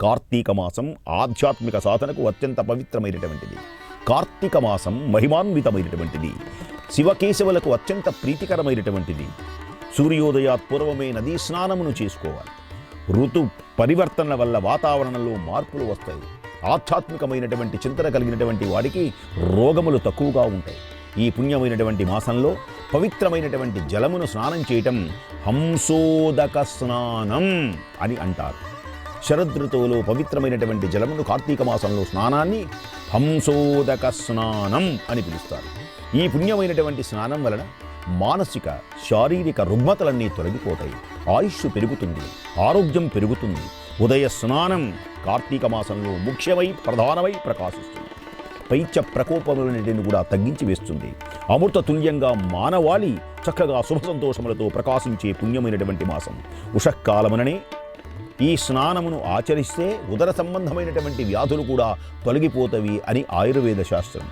కార్తీక మాసం ఆధ్యాత్మిక సాధనకు అత్యంత పవిత్రమైనటువంటిది. కార్తీక మాసం మహిమాన్వితమైనటువంటిది. శివకేశవులకు అత్యంత ప్రీతికరమైనటువంటిది. సూర్యోదయాత్ పూర్వమే నదీ స్నానమును చేసుకోవాలి. ఋతు పరివర్తనల వల్ల వాతావరణంలో మార్పులు వస్తాయి. ఆధ్యాత్మికమైనటువంటి చింతన కలిగినటువంటి వాడికి రోగములు తక్కువగా ఉంటాయి. ఈ పుణ్యమైనటువంటి మాసంలో పవిత్రమైనటువంటి జలమును స్నానం చేయటం హంసోదక స్నానం అని అంటారు. శరదృతువులో పవిత్రమైనటువంటి జలమును కార్తీక మాసంలో స్నానాన్ని హంసోదక స్నానం అని పిలుస్తారు. ఈ పుణ్యమైనటువంటి స్నానం వలన మానసిక శారీరక రుగ్మతలన్నీ తొలగిపోతాయి. ఆయుష్ పెరుగుతుంది ఆరోగ్యం పెరుగుతుంది. ఉదయ స్నానం కార్తీక మాసంలో ముఖ్యమై ప్రధానమై ప్రకాశిస్తుంది. పైత్య ప్రకోపములన్నిటిని కూడా తగ్గించి వేస్తుంది. అమృత తుల్యంగా మానవాళి చక్కగా శుభ సంతోషములతో ప్రకాశించే పుణ్యమైనటువంటి మాసం. ఉషఃకాలమననే ఈ స్నానమును ఆచరిస్తే ఉదర సంబంధమైనటువంటి వ్యాధులు కూడా తొలగిపోతవి అని ఆయుర్వేద శాస్త్రం.